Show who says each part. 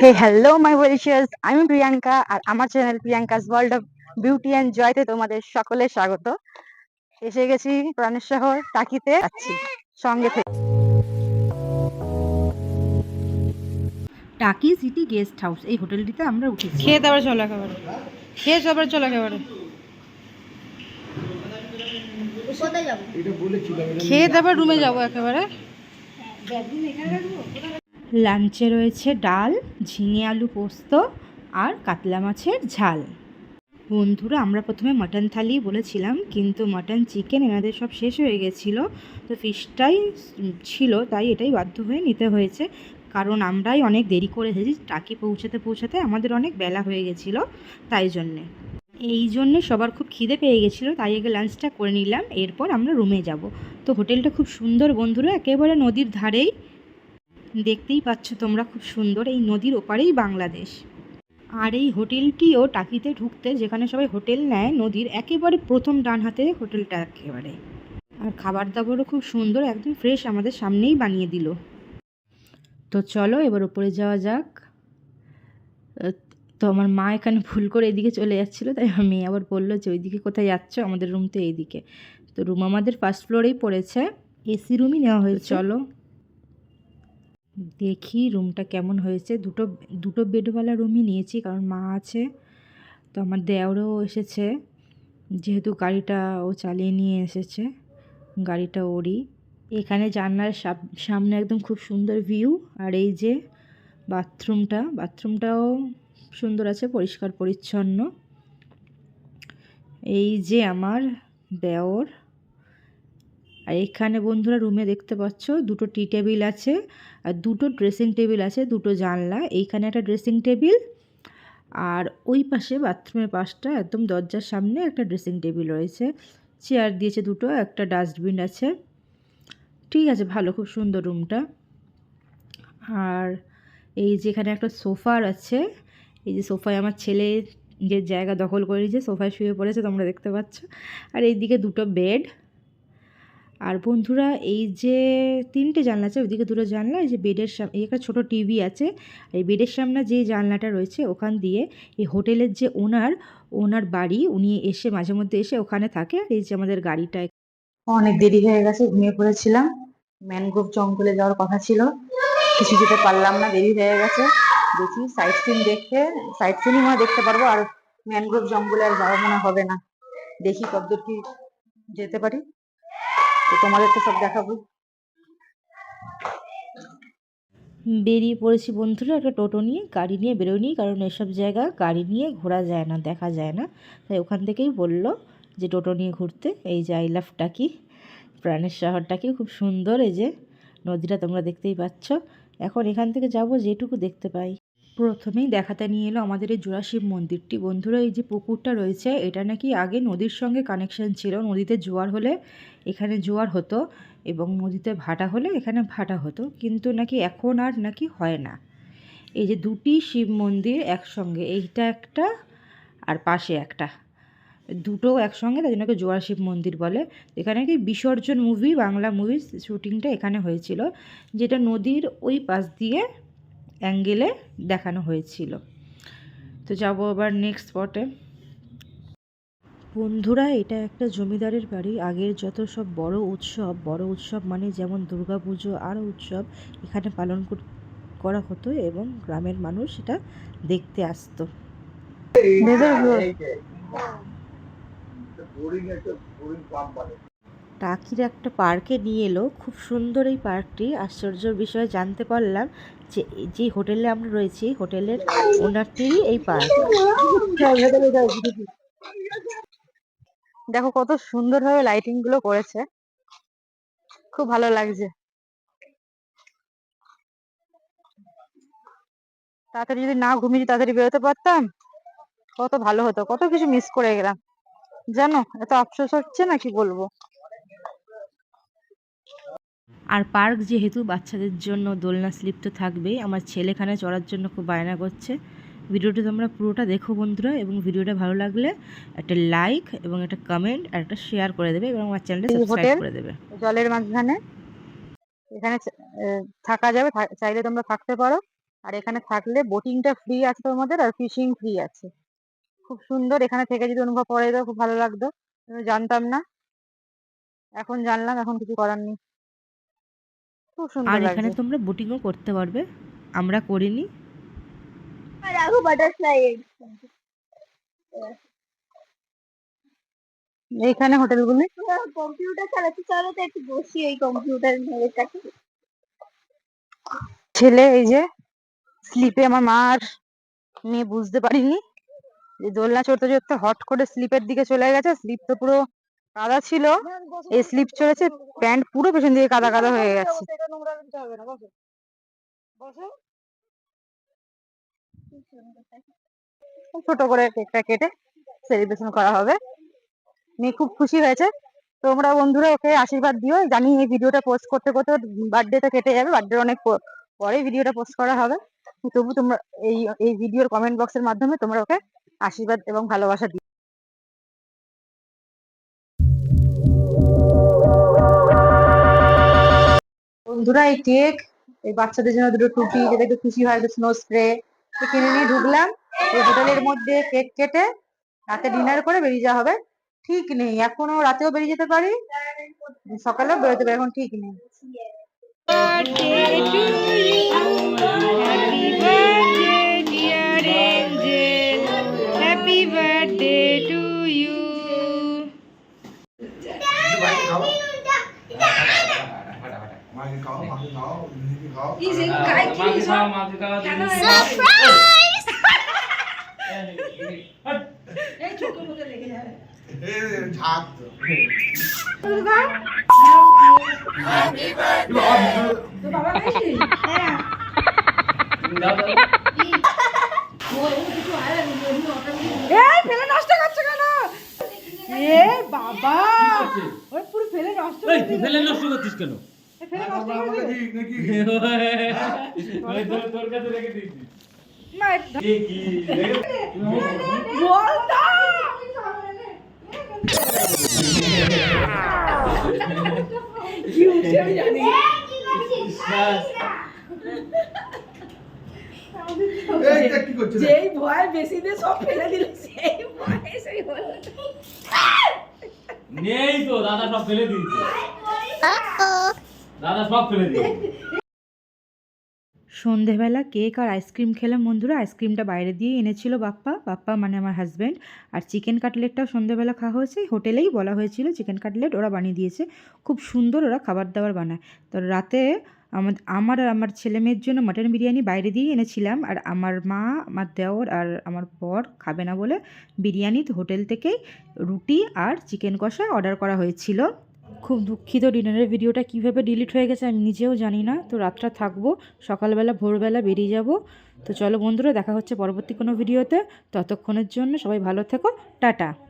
Speaker 1: Hey hello my ওয়েলিশিয়াস আমি প্রিয়াঙ্কা আর আমার channel Priyanka's world of beauty and Jayate তোমাদের সকলে স্বাগত। এসে গেছি প্রাণের শহর টাকিতে যাচ্ছি সঙ্গে থেকে।
Speaker 2: টাকি সিটি গেস্ট হাউস এই হোটেলটিতে আমরা উঠেছি।
Speaker 1: খেয়ে তারপরে চলো একেবারে। খেয়ে তারপরে চলো একেবারে। খেয়ে তারপর রুমে যাব। একেবারে।
Speaker 2: লাঞ্চে রয়েছে ডাল ঝিঙে আলু পোস্ত আর কাতলা মাছের ঝাল। বন্ধুরা আমরা প্রথমে মাটন থালি বলেছিলাম কিন্তু মাটন চিকেন এনাদের সব শেষ হয়ে গেছিল। তো ফিশটাই ছিল তাই এটাই বাধ্য হয়ে নিতে হয়েছে। কারণ আমরাই অনেক দেরি করে এসেছি টাকি পৌঁছাতে পৌঁছাতে আমাদের অনেক বেলা হয়ে গেছিল তাই জন্যে। এই জন্যে সবার খুব খিদে পেয়ে গেছিল, তাই আগে লাঞ্চটা করে নিলাম, এরপর আমরা রুমে যাব। তো হোটেলটা খুব সুন্দর বন্ধুরা, একেবারে নদীর ধারেই। দেখতেই পাচ্ছ তোমরা খুব সুন্দর, এই নদীর ওপারেই বাংলাদেশ। আর এই হোটেলটিও টাকিতে ঢুকতে, যেখানে সবাই হোটেল নেয়, নদীর একেবারে প্রথম ডান হাতে হোটেলটা একেবারে। আর খাবার দাবারও খুব সুন্দর, একদম ফ্রেশ আমাদের সামনেই বানিয়ে দিল। তো চলো এবার উপরে যাওয়া যাক। তো আমার মা এখানে ভুল করে এদিকে চলে যাচ্ছিল তাই আমার মেয়ে আবার বলল যে ওইদিকে কোথায় যাচ্ছ? আমাদের রুম তো এইদিকে। তো রুম আমাদের ফার্স্ট ফ্লোরেই পড়েছে এসি রুমই নেওয়া হয়েছে। চলো দেখি রুমটা কেমন হয়েছে। দুটো দুটো বেডওয়ালা রুমই নিয়েছি কারণ মা আছে তো আমার দেওরও এসেছে। যেহেতু গাড়িটা ও চালিয়ে নিয়ে এসেছে গাড়িটা ওরই। এখানে জানলার সামনে একদম খুব সুন্দর ভিউ আর এই যে বাথরুমটা বাথরুমটাও সুন্দর আছে, পরিষ্কার, পরিচ্ছন্ন। এই যে আমার দেওর, আর এখানে বন্ধুরা রুমে দেখতে পাচ্ছ, দুটো টি টেবিল আছে, আর দুটো ড্রেসিং টেবিল আছে, দুটো জানলা। এইখানে একটা ড্রেসিং টেবিল, আর ওই পাশে বাথরুমের পাশটা একদম দরজার সামনে একটা ড্রেসিং টেবিল রয়েছে। চেয়ার দিয়েছে দুটো, একটা ডাস্টবিন আছে। ঠিক আছে, ভালো, খুব সুন্দর রুমটা। আর এই যেখানে একটা সোফার আছে এই যে সোফায় আমার ছেলে যে জায়গা দখল করে নিয়েছে, সোফায় শুয়ে পড়েছে, তোমরা দেখতে পাচ্ছ। আর এইদিকে দুটো বেড। আর বন্ধুরা, এই যে তিনটে জানলা আছে, ওইদিকে দুটো জানলা, এই যে বেডের সামনে একটা ছোটো টিভি আছে। এই বেডের সামনে যে জানলাটা রয়েছে, ওখান দিয়ে এই হোটেলের যে ওনার ওনার বাড়ি, উনি এসে মাঝে মধ্যে এসে ওখানে থাকে। আর এই যে আমাদের গাড়িটা
Speaker 1: অনেক দেরি হয়ে গেছে, ঘুমিয়ে পড়েছিলাম। ম্যানগ্রোভ জঙ্গলে যাওয়ার কথা ছিল। কিছু যেতে পারলাম না, দেরি হয়ে গেছে। দেখি সাইট সিন দেখতে সাইট সিনই মনে দেখতে পারব, আর ম্যানগ্রোভ জঙ্গলে আর যাওয়া মনে হবে না। দেখি কতদূর কি যেতে পারি। তো তোমাদের তো সব দেখাবো।
Speaker 2: বেরিয়ে পড়েছি বন্ধুরা, একটা টোটো নিয়ে, গাড়ি নিয়ে বেরোনি কারণ এসব জায়গা গাড়ি নিয়ে ঘোরা যায় না, দেখা যায় না। তাই ওখান থেকেই বলল যে টোটো নিয়ে ঘুরতে, এই যে আই লাভ টাকি প্রাণের শহরটাকি খুব সুন্দর এই যে। নদীটা তোমরা দেখতেই পাচ্ছ। এখন এখান থেকে যাব যেটুকু দেখতে পাই। প্রথমেই দেখাতে নিয়ে এলো আমাদের এই জোড়াশিব মন্দিরটি। বন্ধুরা, এই যে পুকুরটা রয়েছে, এটা নাকি আগে নদীর সঙ্গে কানেকশন ছিল। নদীতে জোয়ার হলে এখানে জোয়ার হতো এবং নদীতে ভাটা হলে এখানে ভাটা হতো। কিন্তু নাকি এখন আর নাকি হয় না। এই যে দুটি শিব মন্দির একসঙ্গে, এইটা একটা আর পাশে একটা। দুটো একসঙ্গে তাই জন্য জোয়ার শিব মন্দির বলে। এখানে কি বিসর্জন মুভি বাংলা মুভির শুটিংটা এখানে হয়েছিল যেটা নদীর ওই পাশ দিয়ে অ্যাঙ্গেলে দেখানো হয়েছিল। তো যাব আবার নেক্সট স্পটে বন্ধুরা এটা একটা জমিদারের বাড়ি। আগের যত সব বড় উৎসব বড় উৎসব মানে যেমন দুর্গাপুজো আরও উৎসব এখানে পালন করা হতো এবং গ্রামের মানুষ এটা দেখতে আসতো। টাকির একটা পার্কে নিয়ে এলো খুব সুন্দর এই পার্কটি। আশ্চর্যের বিষয়ে জানতে পারলাম যে যে হোটেলে আমরা রয়েছি হোটেলের ওনারটিরই এই পার্ক।
Speaker 1: দেখো কত সুন্দরভাবে লাইটিংগুলো করেছে। খুব ভালো লাগছে। তাড়াতাড়ি যদি না ঘুমিয়ে তাড়াতাড়ি বেরোতে পারতাম কত ভালো হতো কত কিছু মিস করে গেলাম। জানো এত আফসোস হচ্ছে না কি বলব?
Speaker 2: আর পার্ক যেহেতু বাচ্চাদের জন্য দোলনা স্লিপ তো থাকবেই আমার ছেলেখানে চড়ার জন্য খুব বায়না করছে। ভিডিওটা তোমরা পুরোটা দেখো বন্ধুরা এবং ভিডিওটা ভালো লাগলে একটা লাইক এবং একটা কমেন্ট আর একটা শেয়ার করে দেবে এবং আমার চ্যানেলটা সাবস্ক্রাইব করে দেবে।
Speaker 1: জলের মাঝখানে এখানে থাকা যাবে চাইলে তোমরা থাকতে পারো। আর এখানে থাকলে বোটিংটা ফ্রি আছে তোমাদের আর ফিশিং ফ্রি আছে। খুব সুন্দর। এখানে থেকে যদি অনুভব করে তো খুব ভালো লাগতো। কিন্তু জানতাম না। এখন জানলাম এখন কিছু করার নেই। খুব সুন্দর
Speaker 2: আর এখানে তোমরা বোটিংও করতে পারবে। আমরা করিনি।
Speaker 3: রাঘু বাটারফ্লাই
Speaker 1: এইখানে হোটেলগুলি
Speaker 3: কম্পিউটার চালাতে চালাতে একটু বসি এই কম্পিউটার মেয়ের কাছে।
Speaker 1: ছেলে এই যে স্লিপে আমার মা আর মেয়ে বুঝতে পারিনি। যে দোলনা চড়তে চড়তে হট করে স্লিপের দিকে চলে গেছে, স্লিপ তো পুরো কাদা ছিল। এই স্লিপ চড়েছে, প্যান্ট পুরো পেছন দিকে কাদা কাদা হয়ে গেছে। ছোট করে কেকটা কেটে সেলিব্রেশন করা হবে। মেয়ে খুব খুশি হয়েছে। তোমরা বন্ধুরা ওকে আশীর্বাদ দিও। জানি এই ভিডিওটা পোস্ট করতে করতে বার্থডেটা কেটে যাবে। বার্থডে অনেক পরে ভিডিওটা পোস্ট করা হবে। তবু তোমরা এই এই ভিডিওর কমেন্ট বক্সের মাধ্যমে তোমরা ওকে আশীর্বাদ এবং ভালোবাসা দিও বন্ধুরা, এই কেক, এই বাচ্চাদের জন্য দুটো টুপি, যেটা একটু খুশি হয়, একটু স্নো স্প্রে কিনে নিয়ে ঢুকলাম। এই হোটেলের মধ্যে কেক কেটে রাতে ডিনার করে বেরিয়ে যাওয়া হবে। ঠিক নেই, এখনও রাতেও বেরিয়ে যেতে পারি। সকালেও বেরোতে পারি, এখন ঠিক নেই।
Speaker 4: তো।
Speaker 2: ফেলে নষ্ট করছ কেন? এ বাবা! ওই পুরো ফেলে নষ্ট
Speaker 5: ফেলে নষ্ট করছিস কেন? তোর- কাছে রেখে?
Speaker 2: যেই ভয় বেশি দিয়ে সব ফেলে দিল সেই ভয় সেই
Speaker 5: নেই তো, দাদা সব ফেলে দিয়েছে দাদা, সব ফেলে
Speaker 2: সন্ধেবেলা কেক আর আইসক্রিম খেলাম, বন্ধুরা। আইসক্রিমটা বাইরে দিয়ে এনেছিল বাপ্পা। বাপ্পা মানে আমার হাজব্যান্ড আর চিকেন কাটলেটটাও সন্ধেবেলা খাওয়া হয়েছে। হোটেলেই বলা হয়েছিল চিকেন কাটলেট ওরা বানিয়ে দিয়েছে। খুব সুন্দর ওরা খাবার দাবার বানায়। তো রাতে আমা- আমার আর আমার ছেলে মেয়ের জন্য মাটন বিরিয়ানি বাইরে দিয়ে এনেছিলাম। আর আমার মা, আমার দেওর আর আমার বর খাবে না বলে বিরিয়ানি হোটেল থেকেই রুটি আর চিকেন কষা অর্ডার করা হয়েছিল। খুব দুঃখিত ডিনারের ভিডিওটা কীভাবে ডিলিট হয়ে গেছে আমি নিজেও জানি না। তো রাতটা থাকব, সকালবেলা, ভোরবেলা বেরিয়ে যাব। তো চলো বন্ধুরা, দেখা হচ্ছে পরবর্তী কোনো ভিডিওতে। ততক্ষণের জন্য সবাই ভালো থেকো, টাটা।